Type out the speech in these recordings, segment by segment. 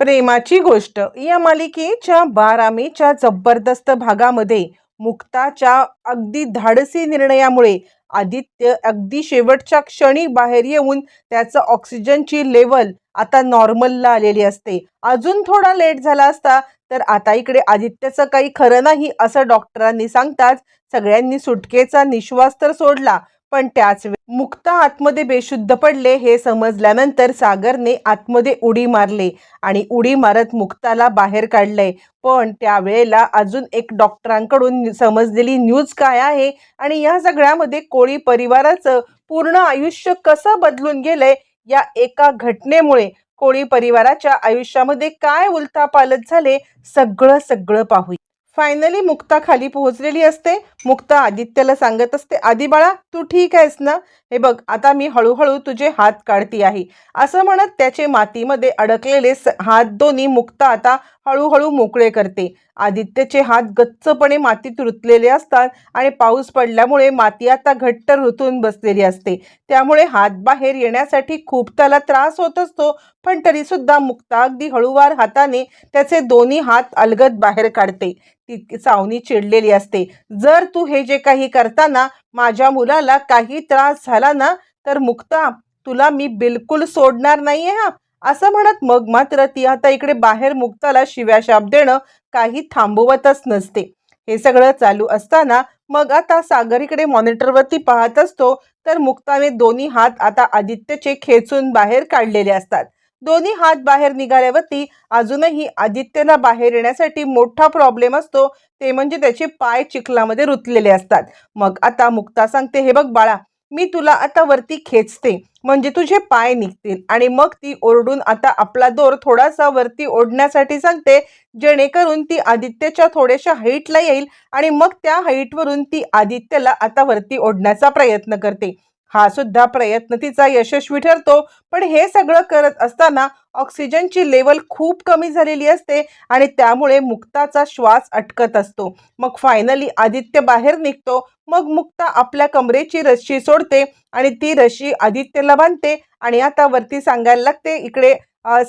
प्रेमाची गोष्ट. या मालिकेच्या बारा मेच्या जबरदस्त भागामध्ये मुक्ताच्या अगदी धाडसी निर्णयामुळे आदित्य अगदी शेवटच्या क्षणी बाहेर येऊन त्याचं ऑक्सिजनची लेवल आता नॉर्मलला आलेली असते. अजून थोडा लेट झाला असता तर आता इकडे आदित्यचं काही खरं नाही असं डॉक्टरांनी सांगताच सगळ्यांनी सुटकेचा निश्वास तर सोडला. पण त्याच वेळी मुक्ता आतमध्ये बेशुद्ध पडले हे समजल्यानंतर सागरने आतमध्ये उडी मारली आणि उडी मारत मुक्ताला बाहेर काढलंय. पण त्यावेळेला अजून एक डॉक्टरांकडून समजलेली न्यूज काय आहे आणि या सगळ्यामध्ये कोळी परिवाराचं पूर्ण आयुष्य कसं बदलून गेलंय या एका घटनेमुळे कोळी परिवाराच्या आयुष्यामध्ये काय उलथापालट झाले सगळं सगळं पाहू फायनली मुक्ता खाली पोहोचलेली असते. मुक्ता आदित्यला सांगत असते आदी बाळा तू ठीक आहेस ना? हे बघ आता मी हळूहळू तुझे हात काढती आहे. असं म्हणत त्याचे मातीमध्ये अडकलेले स- हात दोन्ही मुक्ता आता हळूहळू मोकळे करते. आदित्यचे हात गच्चपणे मातीत रुतलेले असतात आणि पाऊस पडल्यामुळे माती आता घट्ट रुतून बसलेली असते. त्यामुळे हात बाहेर येण्यासाठी खूप त्याला त्रास होत असतो. पण तरीसुद्धा मुक्ता अगदी हळूवार हाताने त्याचे दोन्ही हात अलगद बाहेर काढते. ती सावनी चिडलेली असते. जर तू हे जे काही करताना माझ्या मुलाला काही त्रास झाला ना तर मुक्ता तुला मी बिलकुल सोडणार नाहीये हा. असं म्हणत मग मात्र ती आता इकडे बाहेर मुक्ताला शिव्या शाप देणं काही थांबवतच नसते. हे सगळं चालू असताना मग आता सागर इकडे मॉनिटरवरती पाहत असतो तर मुक्ताने दोन्ही हात आता आदित्यचे खेचून बाहेर काढलेले असतात. दोन्ही हात बाहेर निघाल्यावरती अजूनही आदित्यला बाहेर येण्यासाठी मोठा प्रॉब्लेम असतो. ते म्हणजे त्याचे पाय चिखलामध्ये रुतलेले असतात. मग आता मुक्ता सांगते हे बघ बाळा मी तुला आता वरती खेचते. म्हणजे तुझे पाय निघतील. आणि मग ती ओरडून आता आपला दोर थोडासा वरती ओढण्यासाठी सांगते जेणेकरून ती आदित्यच्या थोड्याशा हाईटला येईल. आणि मग त्या हाईटवरून ती आदित्यला आता वरती ओढण्याचा प्रयत्न करते. हा सुद्धा प्रयत्न तिचा यशस्वी ठरतो. पण हे सगळं करत असताना ऑक्सिजनची लेवल खूप कमी झालेली असते आणि त्यामुळे मुक्ताचा श्वास अटकत असतो. मग फायनली आदित्य बाहेर निघतो. मग मुक्ता आपल्या कमरेची रस्सी सोडते आणि ती रस्सी आदित्यला बांधते आणि आता वरती सांगायला लागते इकडे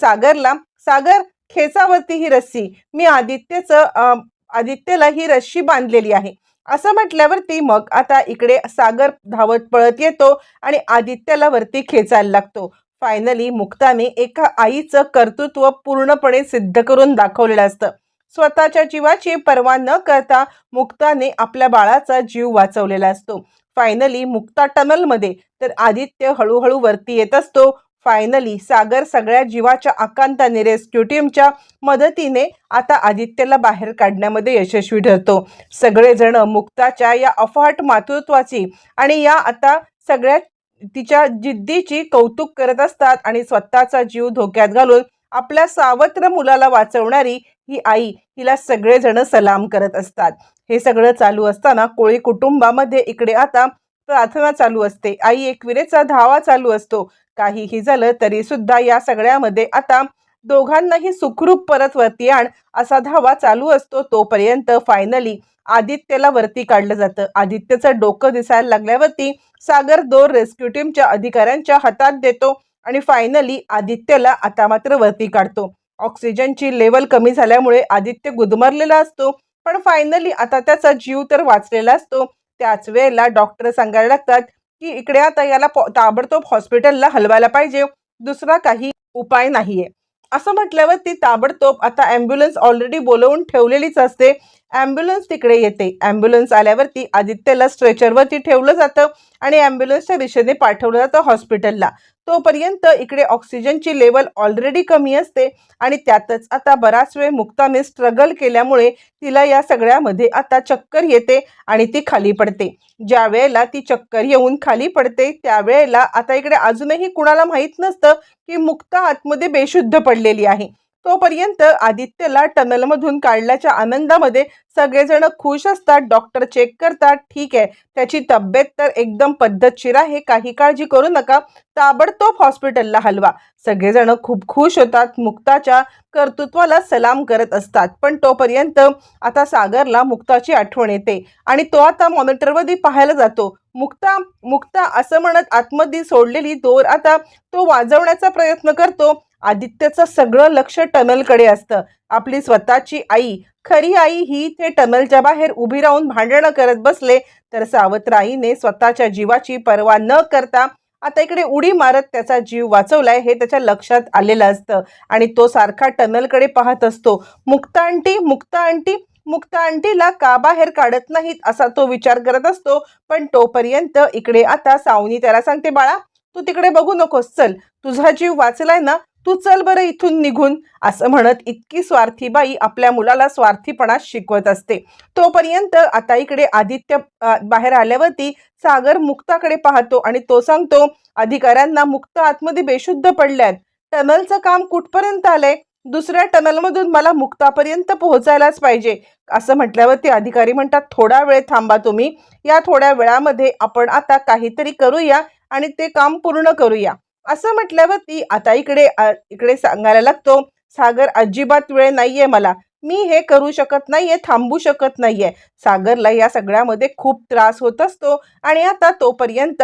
सागरला सागर खेचावरती ही रस्सी. मी आदित्यचं आदित्यला ही रस्सी बांधलेली आहे. असं म्हटल्यावरती मग आता इकडे सागर धावत पळत येतो आणि आदित्याला वरती खेचायला लागतो. फायनली मुक्ताने एका आईचं कर्तृत्व पूर्णपणे सिद्ध करून दाखवलेलं असतं. स्वतःच्या जीवाची पर्वा न करता मुक्ताने आपल्या बाळाचा जीव वाचवलेला असतो. फायनली मुक्ता टनलमध्ये तर आदित्य हळूहळू वरती येत असतो. फायनली सागर सगळ्या जीवाच्या आकांताने रेस्क्यू टीमच्या मदतीने आता आदित्यला बाहेर काढण्यामध्ये यशस्वी ठरतो. सगळेजण मुक्ताच्या या अफाट मातृत्वाची आणि या आता सगळ्या तिच्या जिद्दीची कौतुक करत असतात आणि स्वतःचा जीव धोक्यात घालून आपल्या सावत्र मुलाला वाचवणारी ही आई हिला सगळेजण सलाम करत असतात. हे सगळं चालू असताना कोळी कुटुंबामध्ये इकडे आता प्रार्थना चालू असते. आई एकविरेचा धावा चालू असतो. काहीही झालं तरी सुद्धा या सगळ्यामध्ये आता दोघांनाही सुखरूप परत वरती आण असा धावा चालू असतो तोपर्यंत फायनली आदित्यला वरती काढलं जातं. आदित्यचं डोकं दिसायला लागल्यावरती सागर दोर रेस्क्यू टीमच्या अधिकाऱ्यांच्या हातात देतो आणि फायनली आदित्यला आता मात्र वरती काढतो. ऑक्सिजनची लेवल कमी झाल्यामुळे आदित्य गुदमरलेला असतो. पण फायनली आता त्याचा जीव तर वाचलेला असतो. त्याच वेळेला डॉक्टर सांगायला लागतात की इकडे आता याला पॉ- ताबडतोब हॉस्पिटलला हलवायला पाहिजे. दुसरा काही उपाय नाहीये. असं म्हटल्यावर ती ताबडतोब आता ॲम्ब्युलन्स ऑलरेडी बोलवून ठेवलेलीच असते. ॲम्ब्युलन्स तिकडे येते. ॲम्ब्युलन्स आल्यावरती आदित्यला स्ट्रेचरवरती ठेवलं जातं आणि ॲम्ब्युलन्सच्या दिशेने पाठवलं जातं हॉस्पिटलला. तोपर्यंत इकडे ऑक्सिजनची लेवल ऑलरेडी कमी असते आणि त्यातच आता बराच वेळ मुक्ताने स्ट्रगल केल्यामुळे तिला या सगळ्यामध्ये आता चक्कर येते आणि ती खाली पडते. ज्या वेळेला ती चक्कर येऊन खाली पडते त्यावेळेला आता इकडे अजूनही कुणाला माहीत नसतं की मुक्ता आतमध्ये बेशुद्ध पडलेली आहे. तोपर्यंत आदित्यला टनलमधून काढल्याच्या आनंदामध्ये सगळेजण खुश असतात. डॉक्टर चेक करतात. ठीक आहे. त्याची तब्येत तर एकदम पद्धतशीर आहे. काही काळजी करू नका. ताबडतोब हॉस्पिटलला हलवा. सगळेजण खूप खुश होतात. मुक्ताच्या कर्तृत्वाला सलाम करत असतात. पण तोपर्यंत आता सागरला मुक्ताची आठवण येते. आणि तो आता मॉनिटरमध्ये पाहायला जातो. मुक्ता मुक्ता असं म्हणत आतमध्ये सोडलेली दोर आता तो वाजवण्याचा प्रयत्न करतो. आदित्यचं सगळं लक्ष टनलकडे असतं. आपली स्वतःची आई खरी आई ही ते टनलच्या बाहेर उभी राहून भांडणं करत बसले तर सावत्राईने स्वतःच्या जीवाची पर्वा न करता आता इकडे उडी मारत त्याचा जीव वाचवलाय हे त्याच्या लक्षात आलेलं असतं. आणि तो सारखा टनलकडे पाहत असतो. मुक्ता आंटी मुक्ता आंटी मुक्ता आंटीला का बाहेर काढत नाहीत असा तो विचार करत असतो. पण तोपर्यंत इकडे आता सावनी त्याला सांगते बाळा तू तिकडे बघू नकोस चल. तुझा जीव वाचलाय ना तू चल बरं इथून निघून असं म्हणत इतकी स्वार्थी बाई आपल्या मुलाला स्वार्थीपणा शिकवत असते. तोपर्यंत आता इकडे आदित्य बाहेर आल्यावरती सागर मुक्ताकडे पाहतो आणि तो सांगतो अधिकाऱ्यांना मुक्त आतमध्ये बेशुद्ध पडल्यात. टनलचं काम कुठपर्यंत आलंय? दुसऱ्या टनलमधून मला मुक्तापर्यंत पोहोचायलाच पाहिजे. असं म्हटल्यावरती अधिकारी म्हणतात थोडा वेळ थांबा तुम्ही. या थोड्या वेळामध्ये आपण आता काहीतरी करूया आणि ते काम पूर्ण करूया. असं म्हटल्यावरती आता इकडे इकडे सांगायला लागतो सागर अजिबात वेळ नाहीये मला. मी हे करू शकत नाहीये थांबू शकत नाहीये. सागरला या सगळ्यामध्ये खूप त्रास होत असतो आणि आता तोपर्यंत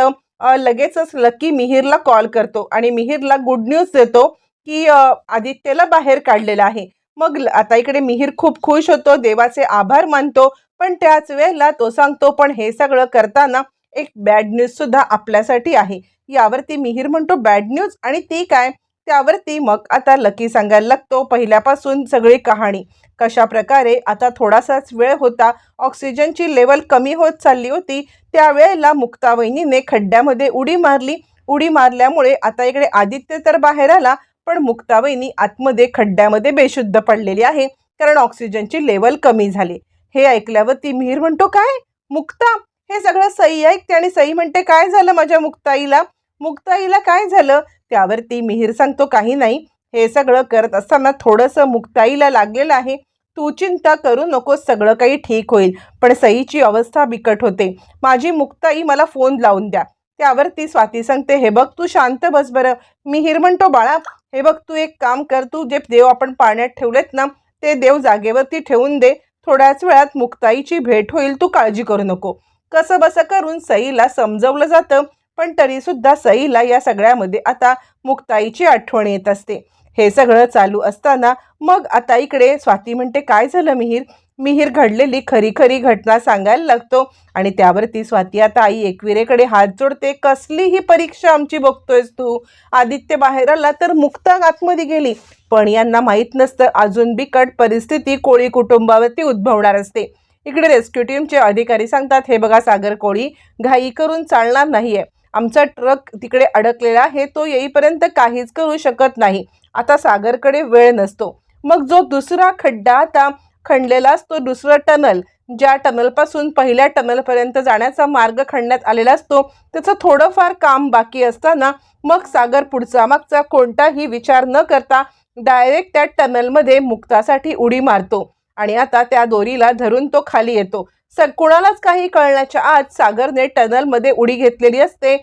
लगेचच लकी मिहीरला कॉल करतो आणि मिहीरला गुड न्यूज देतो की आदित्यला बाहेर काढलेलं आहे. मग ल- आता इकडे मिहीर खूप खुश होतो देवाचे आभार मानतो पण त्याच वेळेला तो सांगतो पण हे सगळं करताना एक बॅड न्यूज सुद्धा आपल्यासाठी आहे. यावरती मिहीर म्हणतो बॅड न्यूज आणि ती काय? त्यावरती मग आता लकी सांगायला लागतो पहिल्यापासून सगळी कहाणी. कशा प्रकारे आता थोडासाच वेळ होता. ऑक्सिजनची लेवल कमी होत चालली होती. त्यावेळेला मुक्तावहिनीने खड्ड्यामध्ये उडी मारली. उडी मारल्यामुळे आता इकडे आदित्य तर बाहेर आला पण मुक्तावहिनी आतमध्ये खड्ड्यामध्ये बेशुद्ध पडलेली आहे. कारण ऑक्सिजनची लेवल कमी झाली. हे ऐकल्यावरती मिहीर म्हणतो काय? मुक्ता हे सगळं सई ऐकते आणि सई म्हणते काय झालं माझ्या मुक्ताईला? मुक्ताईला काय झालं? त्यावरती मिहीर सांगतो काही नाही. हे सगळं करत असताना थोडंसं मुक्ताईला लागलेलं आहे. तू चिंता करू नकोस सगळं काही ठीक होईल. पण सईची अवस्था बिकट होते. माझी मुक्ताई मला फोन लावून द्या. त्यावरती स्वाती सांगते हे बघ तू शांत बस बरं. मिहिर म्हणतो बाळा हे बघ तू एक काम कर तू जे देव आपण पाण्यात ठेवलेत ना ते देव जागेवरती ठेवून दे. थोड्याच वेळात मुक्ताईची भेट होईल तू काळजी करू नको. कसं बसं करून सईला समजवलं जातं. पण तरी सुद्धा सईला या सगळ्यामध्ये आता मुक्ताईची आठवण येत असते. हे सगळं चालू असताना मग आता इकडे स्वाती म्हणते काय झालं मिहीर? मिहीर घडलेली खरी खरी घटना सांगायला लागतो आणि त्यावरती स्वाती आता आई एकविरेकडे हात जोडते कसली ही परीक्षा आमची बघतोयस तू. आदित्य बाहेर आला तर मुक्ता आतमध्ये गेली. पण यांना माहीत नसतं अजून बिकट परिस्थिती कोळी कुटुंबावरती उद्भवणार असते. इकडे रेस्क्यू टीमचे अधिकारी सांगतात हे बघा सागर कोळी घाई करून चालणार नाहीये. आमचा ट्रक तिकडे अडकलेला आहे तो येईपर्यंत काहीच करू शकत नाही. आता सागरकडे वेळ नसतो. मग जो दुसरा खड्डा आता खणलेला असतो दुसरा टनल ज्या टनलपासून पहिल्या टनलपर्यंत जाण्याचा मार्ग खणण्यात आलेला असतो त्याचं थोडंफार काम बाकी असताना मग सागर पुढचा मागचा कोणताही विचार न करता डायरेक्ट त्या टनलमध्ये मुक्तासाठी उडी मारतो. आणि आता त्या दोरीला धरून तो खाली येतो. स कुणालाच काही कळण्याच्या आत सागरने टनलमध्ये उडी घेतलेली असते.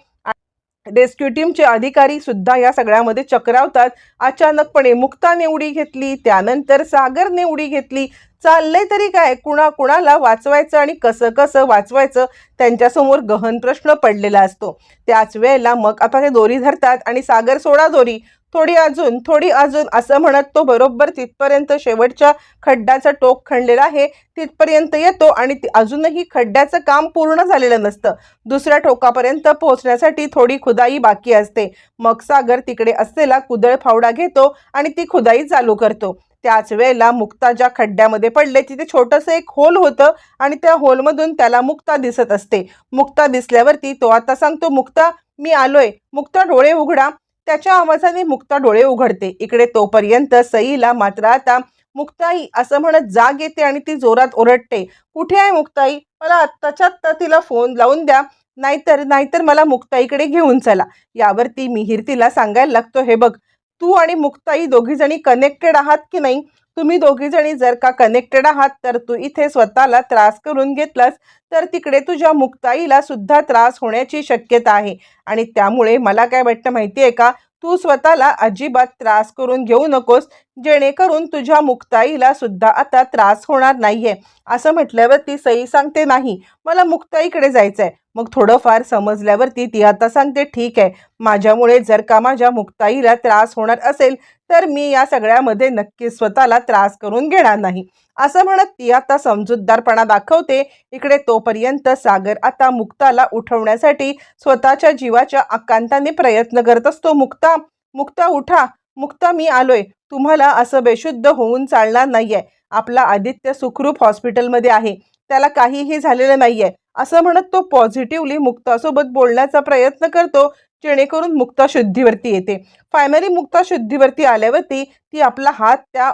रेस्क्यू टीमचे अधिकारी सुद्धा या सगळ्यामध्ये चक्रावतात. अचानकपणे मुक्ताने उडी घेतली त्यानंतर सागरने उडी घेतली. चाललंय तरी काय? कुणा कुणाला वाचवायचं आणि कसं कसं वाचवायचं? त्यांच्यासमोर गहन प्रश्न पडलेला असतो. त्याच वेळेला मग आता ते दोरी धरतात आणि सागर सोडा दोरी. थोडी अजून थोडी अजून असं म्हणत तो बरोबर तिथपर्यंत शेवटच्या खड्ड्याचा टोक खणलेला आहे. तिथपर्यंत येतो आणि ती- अजूनही खड्ड्याचं काम पूर्ण झालेलं नसतं. दुसऱ्या टोकापर्यंत पोहोचण्यासाठी थोडी खुदाई बाकी असते. मग सागर तिकडे असलेला कुदळ फावडा घेतो आणि ती खुदाई चालू करतो. त्याच वेळेला मुक्ता ज्या खड्ड्यामध्ये पडले तिथे छोटंसं एक होल होतं आणि त्या होलमधून त्याला मुक्ता दिसत असते. मुक्ता दिसल्यावरती तो आता सांगतो मुक्ता मी आलोय. मुक्ता डोळे उघडा. त्याच्या आवाजाने मुक्ता डोळे उघडते. इकडे तोपर्यंत सईला मात्र आता मुक्ताई असं म्हणत जाग येते आणि ती जोरात ओरडते. कुठे आहे मुक्ताई? मला आत्ताच्या आत्ता तिला फोन लावून द्या. नाहीतर नाहीतर मला मुक्ताईकडे घेऊन चला. यावरती मिहीर तिला सांगायला लागतो हे बघ तू आणि मुक्ताई दोघी जणी कनेक्टेड आहात की नाही? तुम्ही दोघी जणी जर का कनेक्टेड आहात तर तू इथे स्वतःला त्रास करून घेतलास तर तिकडे तुझ्या मुक्ताईला सुद्धा त्रास होण्याची शक्यता आहे. आणि त्यामुळे मला काय वाटतं माहिती आहे का? तू स्वतःला अजिबात त्रास करून घेऊ नकोस जेणेकरून तुझ्या मुक्ताईला सुद्धा आता त्रास होणार नाहीये. असं म्हटल्यावर ती सई सांगते नाही मला मुक्ताईकडे जायचंय. मग थोडंफार समजल्यावरती ती आता सांगते ठीक आहे माझ्यामुळे जर का माझ्या मुक्ताईला त्रास होणार असेल तर मी या सगळ्यामध्ये नक्की स्वतःला त्रास करून घेणार नाही. असं म्हणत ती आता समजूतदारपणा दाखवते. इकडे तोपर्यंत सागर आता मुक्ताला उठवण्यासाठी स्वतःच्या जीवाच्या आकांताने प्रयत्न करत असतो. मुक्ता मुक्ता उठा. मुक्ता मी आलोय. तुम्हाला असं बेशुद्ध होऊन चालणार नाहीये. आपला आदित्य सुखरूप हॉस्पिटलमध्ये आहे. त्याला काहीही झालेलं नाहीये. असं म्हणत तो पॉझिटिव्हली मुक्तासोबत बोलण्याचा प्रयत्न करतो जेणेकरून मुक्ता शुद्धीवरती येते. फायनली मुक्ता शुद्धीवरती आल्यावरती ती आपला हात त्या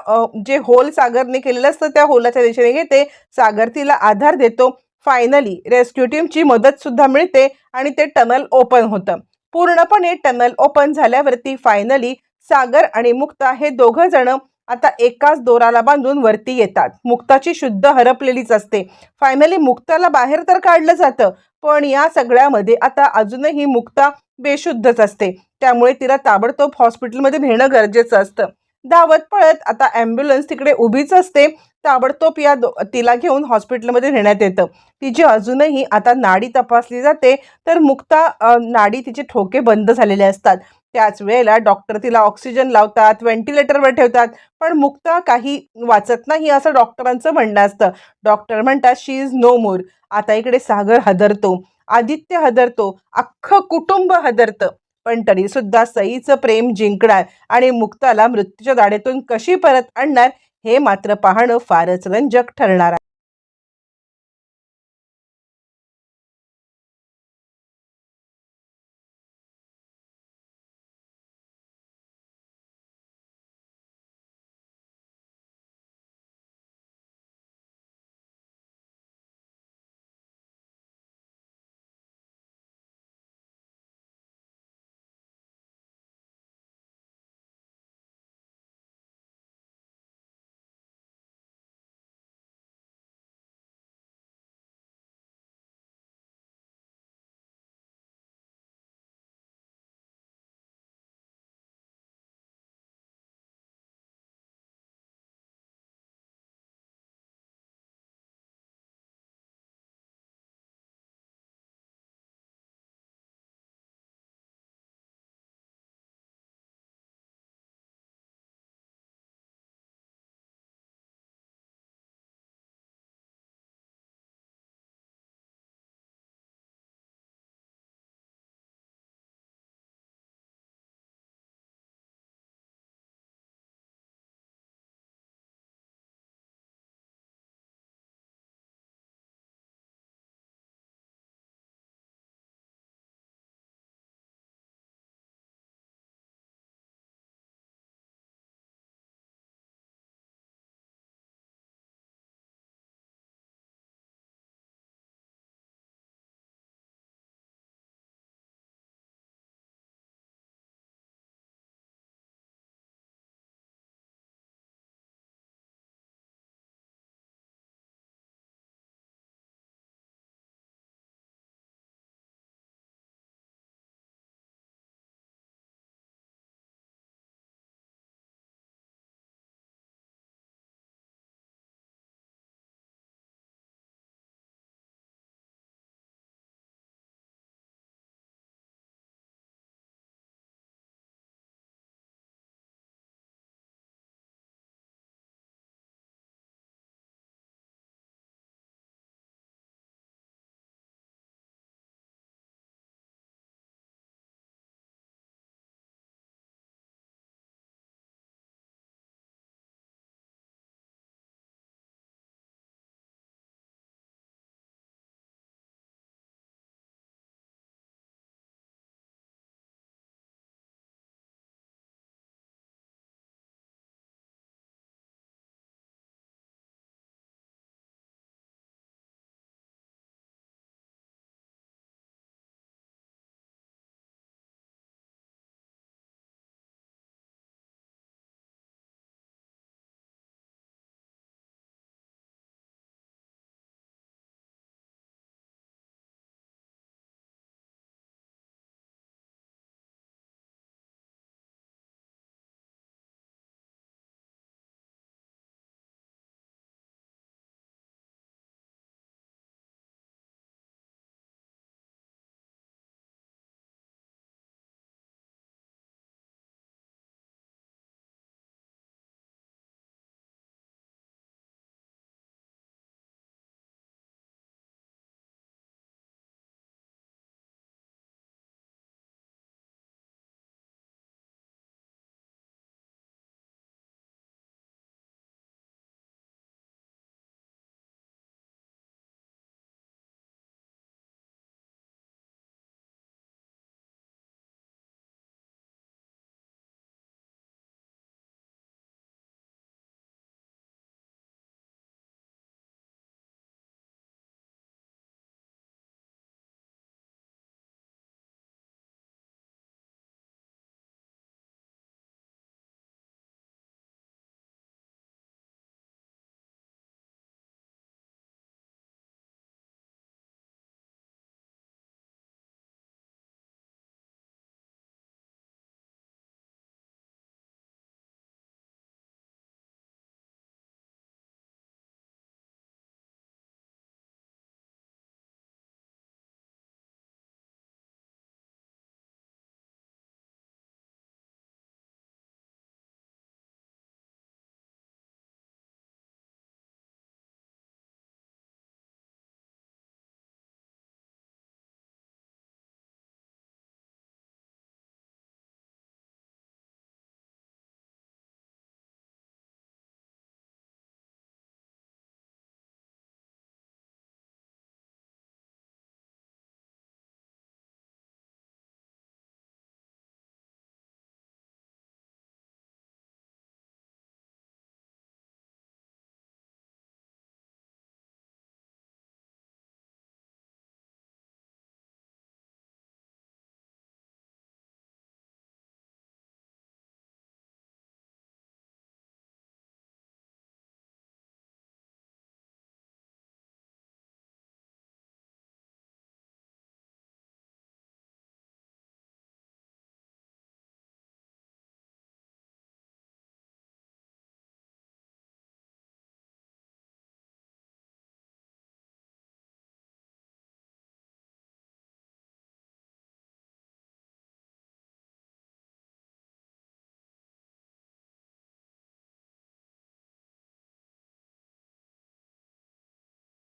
जे होल सागरने केलेलं असतं त्या होलाच्या दिशेने घेते. सागर तिला आधार देतो. फायनली रेस्क्यू टीमची मदत सुद्धा मिळते आणि ते टनल ओपन होतं. पूर्णपणे टनल ओपन झाल्यावरती फायनली सागर आणि मुक्ता हे दोघं जण आता एकाच दोराला बांधून वरती येतात. मुक्ताची शुद्ध हरपलेलीच असते. फायनली मुक्ताला बाहेर तर काढलं जातं पण या सगळ्यामध्ये आता अजूनही मुक्ता बेशुद्धच असते. त्यामुळे तिला ताबडतोब हॉस्पिटलमध्ये नेणं गरजेचं असतं. धावत पळत आता ॲम्ब्युलन्स तिकडे उभीच असते. ताबडतोब या दो तिला घेऊन हॉस्पिटलमध्ये नेण्यात येतं. तिची अजूनही आता नाडी तपासली जाते. तर मुक्ता नाडी तिचे ठोके बंद झालेले असतात. त्याच वेळेला डॉक्टर तिला ऑक्सिजन लावतात व्हेंटिलेटरवर ठेवतात पण मुक्ता काही वाचत नाही असं डॉक्टरांचं म्हणणं असतं. डॉक्टर म्हणतात शी इज नो मोर आता इकडे सागर हदरतो आदित्य हदरतो अख्खं कुटुंब हदरतं. पण तरी सुद्धा सईचं प्रेम जिंकणार आणि मुक्ताला मृत्यूच्या दाढेतून कशी परत आणणार हे मात्र पाहणं फारच रंजक ठरणार आहे.